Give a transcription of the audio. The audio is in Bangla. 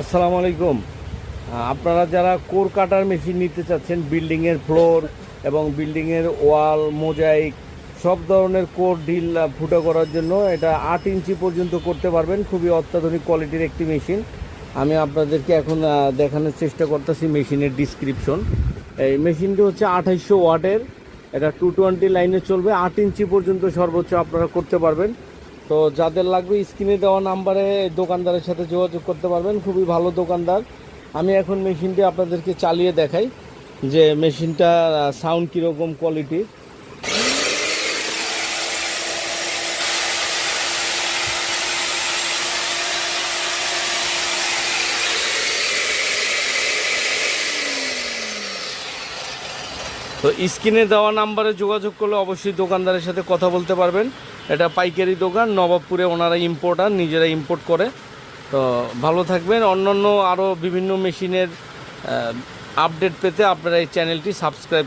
আসসালামু আলাইকুম। আপনারা যারা কোর কাটার মেশিন নিতে চাচ্ছেন, বিল্ডিংয়ের ফ্লোর এবং বিল্ডিংয়ের ওয়াল, মোজাইক, সব ধরনের কোর ঢিল ফুটো করার জন্য এটা আট ইঞ্চি পর্যন্ত করতে পারবেন। খুবই অত্যাধুনিক কোয়ালিটির একটি মেশিন। আমি আপনাদেরকে এখন দেখানোর চেষ্টা করতেছি মেশিনের ডিসক্রিপশন এই মেশিনটি হচ্ছে আঠাইশশো ওয়াটের। এটা টু টোয়েন্টি লাইনে চলবে। আট ইঞ্চি পর্যন্ত সর্বোচ্চ আপনারা করতে পারবেন। তো যাদের লাগবে স্ক্রিনে দেওয়া নাম্বারে দোকানদারের সাথে যোগাযোগ করতে পারবেন। খুবই ভালো দোকানদার। আমি এখন মেশিনটি আপনাদেরকে চালিয়ে দেখাই যে মেশিনটা সাউন্ড কীরকম কোয়ালিটির তো স্ক্রিনে দেওয়া নাম্বারে যোগাযোগ করলে অবশ্যই দোকানদারের সাথে কথা বলতে পারবেন। এটা পাইকারি দোকান, নবাবপুরে ওনারা ইম্পোর্টার নিজেরা ইম্পোর্ট করে। তো ভালো থাকবেন। অন্যান্য আরও বিভিন্ন মেশিনের আপডেট পেতে আপনারা এই চ্যানেলটি সাবস্ক্রাইব